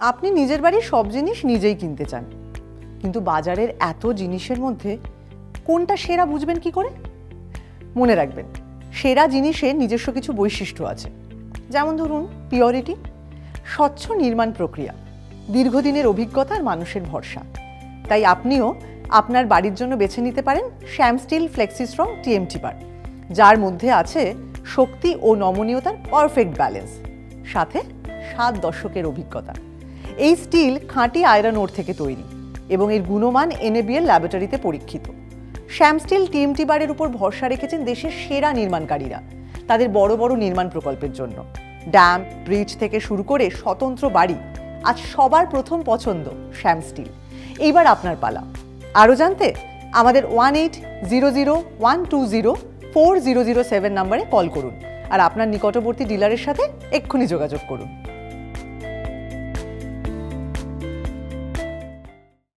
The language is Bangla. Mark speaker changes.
Speaker 1: আপনি নিজের বাড়ির সব জিনিস নিজেই কিনতে চান। কিন্তু বাজারের এত জিনিসের মধ্যে কোনটা সেরা বুঝবেন কি করে? মনে রাখবেন, সেরা জিনিসের নিজস্ব কিছু বৈশিষ্ট্য আছে। যেমন ধরুন পিওরিটি স্বচ্ছ নির্মাণ প্রক্রিয়া, দীর্ঘদিনের অভিজ্ঞতা আর মানুষের ভরসা। তাই আপনিও আপনার বাড়ির জন্য বেছে নিতে পারেন Shyam steel flexi strong TMT bar, যার মধ্যে আছে শক্তি ও নমনীয়তার পারফেক্ট ব্যালেন্স সাথে সাত দশকের অভিজ্ঞতা। এই স্টিল খাঁটি আয়রন ওর থেকে তৈরি এবং এর গুণমান এনএবিএল ল্যাবরেটরিতে পরীক্ষিত। শ্যাম স্টিল টিএমটি বারের উপর ভরসা রেখেছেন দেশের সেরা নির্মাণকারীরা তাদের বড় বড় নির্মাণ প্রকল্পের জন্য। ড্যাম, ব্রিজ থেকে শুরু করে স্বতন্ত্র বাড়ি, আজ সবার প্রথম পছন্দ শ্যাম স্টিল। এইবার আপনার পালা। আরও জানতে আমাদের one eight zero zero one two zero four zero zero seven নাম্বারে কল করুন আর আপনার নিকটবর্তী ডিলারের সাথে এক্ষুনি যোগাযোগ করুন।